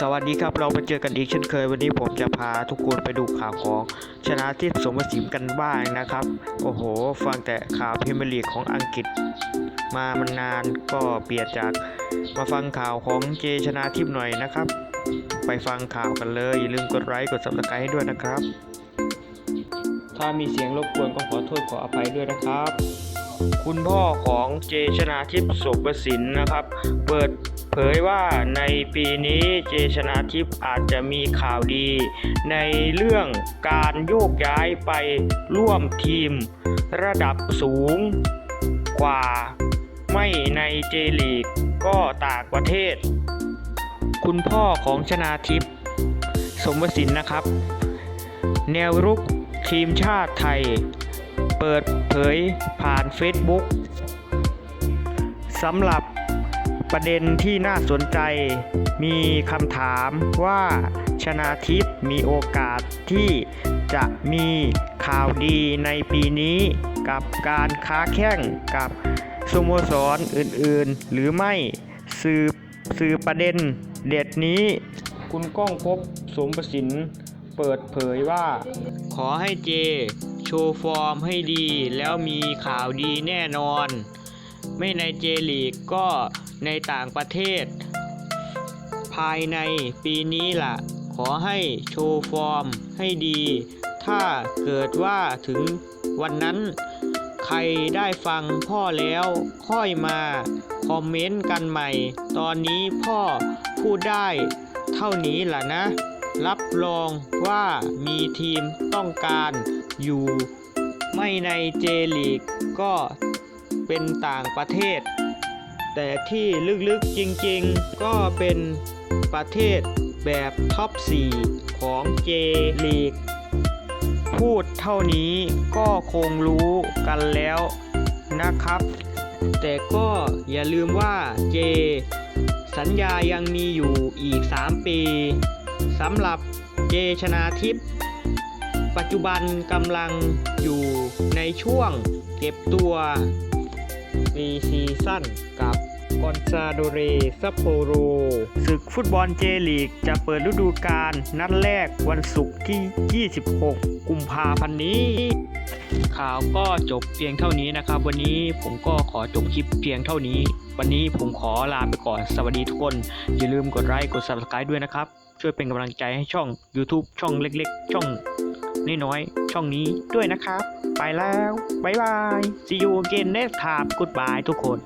สวัสดีครับเรามาเจอกันอีกเช่นเคย วันนี้ผมจะพาทุกคนไปดูข่าวของชนะทิพย์สมศิมกันบ้างนะครับ โอ้โห ฟังแต่ข่าวพรีเมียร์ลีกของอังกฤษ มามันนานก็เปลี่ยนจากมาฟังข่าวของเจชนะทิพย์หน่อยนะครับ ไปฟังข่าวกันเลยอย่าลืมกดไลค์กดซับสไครต์ให้ด้วยนะครับ ถ้ามีเสียงรบกวนก็ขอโทษขออภัยด้วยนะครับ คุณพ่อของเจชนาทิพย์สุประสินนะครับ เปิดเผยว่าในปีนี้เจชนาทิพย์อาจจะมีข่าวดี ในเรื่องการโยกย้ายไปร่วมทีมระดับสูงกว่าไม่ในเจลีกก็ต่างประเทศ คุณพ่อของชนาทิพย์สมวสินนะครับ แนวรุกทีมชาติไทย ปิดเผยผ่าน Facebook สำหรับประเด็นที่น่าสนใจ มีคำถามว่าชนาทิพย์มีโอกาสที่จะมีข่าวดีในปีนี้กับการค้าแข่งกับสโมสรอื่นๆ หรือไม่สืบสืบประเด็นเด็ดนี้ คุณก้องพบสมประสินเปิดเผยว่า ขอให้เจ โชว์ฟอร์มให้ดีแล้วมีข่าวดีแน่นอน ไม่ในเจลีกก็ในต่างประเทศ ภายในปีนี้ล่ะ ขอให้โชว์ฟอร์มให้ดี ถ้าเกิดว่าถึงวันนั้น ใครได้ฟังพ่อแล้วค่อยมาคอมเมนต์กันใหม่ ตอนนี้พ่อพูดได้เท่านี้ล่ะนะ รับรองว่ามีทีมต้องการ อยู่ ไม่ในเจลีกก็เป็นต่างประเทศ แต่ที่ลึกๆจริงๆ ก็เป็นประเทศแบบท็อป 4 ของเจลีกพูดเท่านี้ก็คงรู้กันแล้วนะครับ แต่ก็อย่าลืมว่าเจ สัญญายังมีอยู่อีก 3 ปีสำหรับเจชนาทิพย์ ปัจจุบันกำลังอยู่ในช่วงเก็บตัวปีซีซั่นกับกอนซาโดเรซัปโปโรศึกฟุตบอลเจลีกจะเปิดฤดูกาลนัดแรกวันศุกร์ที่ 26 กุมภาพันธ์นี้ ข่าวก็จบเพียงเท่านี้นะครับ วันนี้ผมก็ขอจบคลิปเพียงเท่านี้ วันนี้ผมขอลาไปก่อนสวัสดีทุกคน อย่าลืมกดไลค์กด subscribe ด้วยนะครับ ช่วยเป็นกำลังใจให้ช่อง YouTube ช่องเล็ก ๆ ช่อง น้อยๆ ช่องนี้ด้วยนะครับ ไปแล้ว บ๊ายบาย see you again next time goodbye ทุกคน